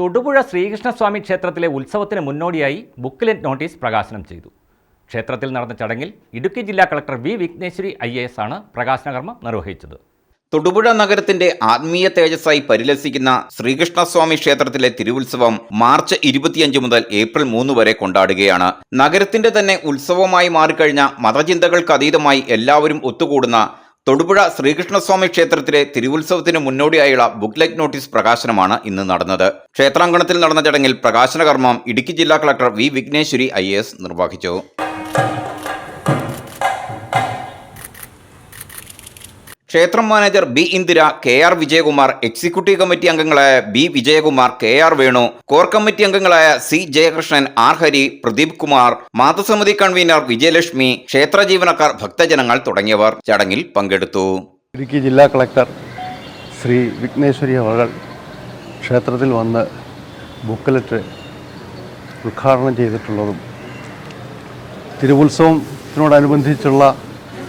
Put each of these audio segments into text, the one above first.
തൊടുപുഴ ശ്രീകൃഷ്ണസ്വാമി ക്ഷേത്രത്തിലെ ഉത്സവത്തിന് മുന്നോടിയായി ബുക്ക്ലെറ്റ് നോട്ടീസ് പ്രകാശനം ചെയ്തു. ക്ഷേത്രത്തിൽ നടന്ന ചടങ്ങിൽ ഇടുക്കി ജില്ലാ collector V Vighneshwari I S ആണ് പ്രകാശനകർമ്മം നിർവഹിച്ചത്. തൊടുപുഴ നഗരത്തിന്റെ ആത്മീയ തേജസ്സായി പരിലസിക്കുന്ന ശ്രീകൃഷ്ണസ്വാമി ക്ഷേത്രത്തിലെ തിരുവുത്സവം മാർച്ച് ഇരുപത്തിയഞ്ച് മുതൽ ഏപ്രിൽ മൂന്ന് വരെ കൊണ്ടാടുകയാണ്. നഗരത്തിന്റെ തന്നെ ഉത്സവമായി മാറിക്കഴിഞ്ഞ മതചിന്തകൾക്ക് അതീതമായി എല്ലാവരും ഒത്തുകൂടുന്ന തൊടുപുഴ ശ്രീകൃഷ്ണസ്വാമി ക്ഷേത്രത്തിലെ തിരുവുത്സവത്തിന് മുന്നോടിയായുള്ള ബുക്ക്ലെറ്റ് നോട്ടീസ് പ്രകാശനമാണ് ഇന്ന് നടന്നത്. ക്ഷേത്രാങ്കണത്തിൽ നടന്ന ചടങ്ങിൽ പ്രകാശന കർമ്മം ഇടുക്കി ജില്ലാ കളക്ടർ വി വിഘ്നേശ്വരി ഐ നിർവഹിച്ചു. ക്ഷേത്രം manager B Indira K R Vijayakumar executive committee അംഗങ്ങളായ B Vijayakumar K R Venu core committee അംഗങ്ങളായ സി ജയകൃഷ്ണൻ ആർ ഹരി പ്രദീപ് കുമാർ മാതൃസമിതി കൺവീനർ വിജയലക്ഷ്മി ക്ഷേത്ര ജീവനക്കാർ ഭക്തജനങ്ങൾ തുടങ്ങിയവർ ചടങ്ങിൽ പങ്കെടുത്തു. ഇടുക്കി ജില്ലാ കളക്ടർ ശ്രീ വിഘ്നേശ്വരി അവർ ക്ഷേത്രത്തിൽ വന്ന് ബുക്കലറ്റ് ഉദ്ഘാടനം ചെയ്തിട്ടുള്ളതും തിരുവുത്സവത്തിനോടനുബന്ധിച്ചുള്ള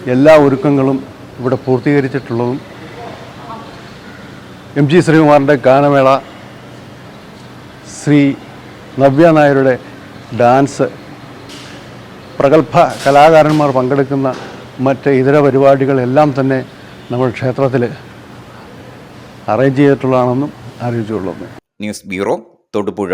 എല്ലാ ഒരുക്കങ്ങളും ഇവിടെ പൂർത്തീകരിച്ചിട്ടുള്ളതും എം ജി ശ്രീകുമാറിന്റെ ഗാനമേള ശ്രീ നവ്യ നായരുടെ ഡാൻസ് പ്രഗത്ഭ കലാകാരന്മാർ പങ്കെടുക്കുന്ന മറ്റ് ഇതര പരിപാടികളെല്ലാം തന്നെ നമ്മൾ ക്ഷേത്രത്തിൽ അറേഞ്ച് ചെയ്തിട്ടുള്ളതാണെന്നും അറിയിച്ചുകൊള്ളുന്നു. News bureau Thodupuzha.